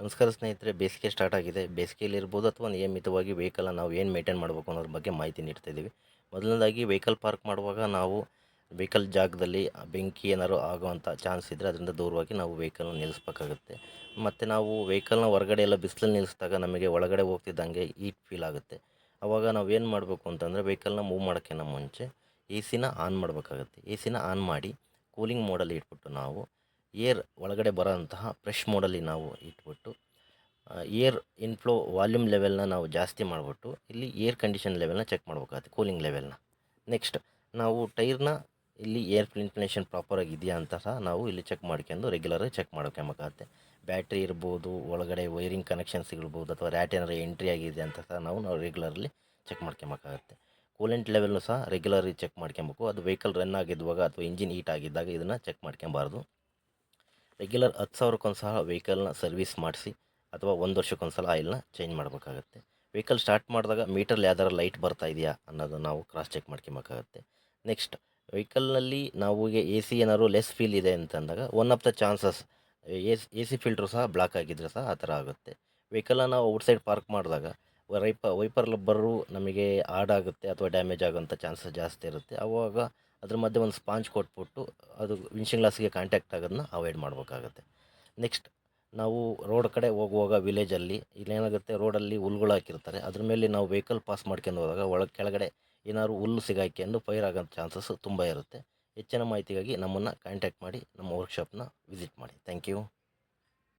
ನಮಸ್ಕಾರ ಸ್ನೇಹಿತರೆ, ಬೇಸಿಗೆ ಸ್ಟಾರ್ಟ್ ಆಗಿದೆ. ಬೇಸಿಗೆಯಲ್ಲಿ ಇರ್ಬೋದು ಅಥವಾ ನಿಯಮಿತವಾಗಿ ವೆಹಿಕಲ್ನ ನಾವು ಏನು ಮೇಂಟೈನ್ ಮಾಡಬೇಕು ಅನ್ನೋದ್ರ ಬಗ್ಗೆ ಮಾಹಿತಿ ನೀಡ್ತಾ ಇದ್ದೀವಿ. ಮೊದಲನೇದಾಗಿ ವೆಹಿಕಲ್ ಪಾರ್ಕ್ ಮಾಡುವಾಗ ನಾವು ವೆಹಿಕಲ್ ಜಾಗದಲ್ಲಿ ಬೆಂಕಿ ಏನಾದರೂ ಆಗುವಂಥ ಚಾನ್ಸ್ ಇದ್ದರೆ ಅದರಿಂದ ದೂರವಾಗಿ ನಾವು ವೆಹಿಕಲ್ನ ನಿಲ್ಲಿಸ್ಬೇಕಾಗುತ್ತೆ. ಮತ್ತು ನಾವು ವೆಹಿಕಲ್ನ ಹೊರಗಡೆ ಎಲ್ಲ ಬಿಸಿಲಲ್ಲಿ ನಿಲ್ಲಿಸಿದಾಗ ನಮಗೆ ಒಳಗಡೆ ಹೋಗ್ತಿದ್ದಂಗೆ ಈಟ್ ಫೀಲ್ ಆಗುತ್ತೆ. ಆವಾಗ ನಾವು ಏನು ಮಾಡಬೇಕು ಅಂತಂದರೆ ವೆಹಿಕಲ್ನ ಮೂವ್ ಮಾಡೋಕ್ಕಿಂತ ಮುಂಚೆ ಎ ಸಿನ ಆನ್ ಮಾಡಬೇಕಾಗುತ್ತೆ. ಎ ಸಿನ ಆನ್ ಮಾಡಿ ಕೂಲಿಂಗ್ ಮೋಡಲ್ಲಿ ಇಟ್ಬಿಟ್ಟು ನಾವು ಏರ್ ಒಳಗಡೆ ಬರೋಂತಹ ಫ್ರೆಶ್ ಮೋಡಲ್ಲಿ ನಾವು ಇಟ್ಬಿಟ್ಟು ಏರ್ ಇನ್ಫ್ಲೋ ವಾಲ್ಯೂಮ್ ಲೆವೆಲ್ನ ನಾವು ಜಾಸ್ತಿ ಮಾಡಿಬಿಟ್ಟು, ಇಲ್ಲಿ ಏರ್ ಕಂಡೀಷನ್ ಲೆವೆಲ್ನ ಚೆಕ್ ಮಾಡ್ಬೇಕಾಗುತ್ತೆ, ಕೂಲಿಂಗ್ ಲೆವೆಲ್ನ. ನೆಕ್ಸ್ಟ್, ನಾವು ಟೈರ್ನ ಇಲ್ಲಿ ಏರ್ ಫಿಲ್ಟ್ರೇಷನ್ ಪ್ರಾಪರ್ ಆಗಿದೆಯಾ ಅಂತ ಸಹ ನಾವು ಇಲ್ಲಿ ಚೆಕ್ ಮಾಡ್ಕೊಂಡು ರೆಗ್ಯುಲರಾಗಿ ಚೆಕ್ ಮಾಡ್ಕೊಬೇಕಾಗುತ್ತೆ. ಬ್ಯಾಟ್ರಿ ಇರ್ಬೋದು, ಒಳಗಡೆ ವೈರಿಂಗ್ ಕನೆಕ್ಷನ್ಸ್ ಇರ್ಬೋದು, ಅಥವಾ ರ್ಯಾಟ್ ಏನಾರು ಎಂಟ್ರಿ ಆಗಿದೆ ಅಂತ ಸಹ ನಾವು ನಾವು ರೆಗ್ಯುಲರ್ಲಿ ಚೆಕ್ ಮಾಡ್ಕೊಬೇಕಾಗುತ್ತೆ. ಕೂಲೆಂಟ್ ಲೆವೆಲ್ನು ಸಹ ರೆಗ್ಯುಲರಿ ಚೆಕ್ ಮಾಡ್ಕೊಬೇಕು. ಅದು ವೆಹಿಕಲ್ ರನ್ ಆಗಿದ್ದಾಗ ಅಥವಾ ಇಂಜಿನ್ ಹೀಟ್ ಆಗಿದ್ದಾಗ ಇದನ್ನು ಚೆಕ್ ಮಾಡ್ಕೊಬಾರ್ದು. ರೆಗ್ಯುಲರ್ ಹತ್ತು ಸಾವಿರಕ್ಕೊಂದು ಸಹ ವೆಹಿಕಲ್ನ ಸರ್ವಿಸ್ ಮಾಡಿಸಿ, ಅಥವಾ ಒಂದು ವರ್ಷಕ್ಕೊಂದು ಸಲ ಆಯಿಲ್ನ ಚೇಂಜ್ ಮಾಡಬೇಕಾಗತ್ತೆ. ವೆಹಿಕಲ್ ಸ್ಟಾರ್ಟ್ ಮಾಡಿದಾಗ ಮೀಟರ್ಲ್ಲಿ ಯಾವ್ದಾರು ಲೈಟ್ ಬರ್ತಾ ಇದೆಯಾ ಅನ್ನೋದು ನಾವು ಕ್ರಾಸ್ ಚೆಕ್ ಮಾಡ್ಕೊಬೇಕಾಗತ್ತೆ. ನೆಕ್ಸ್ಟ್ ವೆಹಿಕಲ್ನಲ್ಲಿ ನಾವು ಎ ಸಿ ಏನಾದ್ರು ಲೆಸ್ ಫೀಲ್ ಇದೆ ಅಂತಂದಾಗ one of the chances A C filter ಸಹ ಬ್ಲಾಕ್ ಆಗಿದ್ದರೆ ಸಹ ಆ ಥರ ಆಗುತ್ತೆ. ವೆಹಿಕಲ್ನ ನಾವು ಔಟ್ಸೈಡ್ ಪಾರ್ಕ್ ಮಾಡಿದಾಗ ವೈಪ, ವೈಪರ್ ಲಬ್ಬರು ನಮಗೆ ಆಗುತ್ತೆ ಅಥವಾ ಡ್ಯಾಮೇಜ್ ಆಗೋಂಥ ಚಾನ್ಸಸ್ ಜಾಸ್ತಿ ಇರುತ್ತೆ. ಆವಾಗ ಅದ್ರ ಮಧ್ಯೆ ಒಂದು ಸ್ಪಾಂಜ್ ಕೊಟ್ಬಿಟ್ಟು ಅದು ವಿನ್ಶಿಂಗ್ ಗ್ಲಾಸ್ಗೆ ಕಾಂಟ್ಯಾಕ್ಟ್ ಆಗೋದನ್ನ ಅವಾಯ್ಡ್ ಮಾಡಬೇಕಾಗುತ್ತೆ. ನೆಕ್ಸ್ಟ್ ನಾವು ರೋಡ್ ಕಡೆ ಹೋಗುವಾಗ ವಿಲೇಜಲ್ಲಿ ಇಲ್ಲೇನಾಗುತ್ತೆ ರೋಡಲ್ಲಿ ಹುಲ್ಗಳು ಹಾಕಿರ್ತಾರೆ. ಅದ್ರ ಮೇಲೆ ನಾವು ವೆಹಿಕಲ್ ಪಾಸ್ ಮಾಡ್ಕೊಂಡು ಹೋದಾಗ ಒಳಗೆ ಕೆಳಗಡೆ ಏನಾದ್ರು ಹುಲ್ಲು ಸಿಗಾಕ್ಯಂಡು ಫೈರ್ ಆಗೋ ಚಾನ್ಸಸ್ ತುಂಬ ಇರುತ್ತೆ. ಹೆಚ್ಚಿನ ಮಾಹಿತಿಗಾಗಿ ನಮ್ಮನ್ನು ಕಾಂಟ್ಯಾಕ್ಟ್ ಮಾಡಿ, ನಮ್ಮ ವರ್ಕ್ಶಾಪ್ನ ವಿಸಿಟ್ ಮಾಡಿ. Thank you.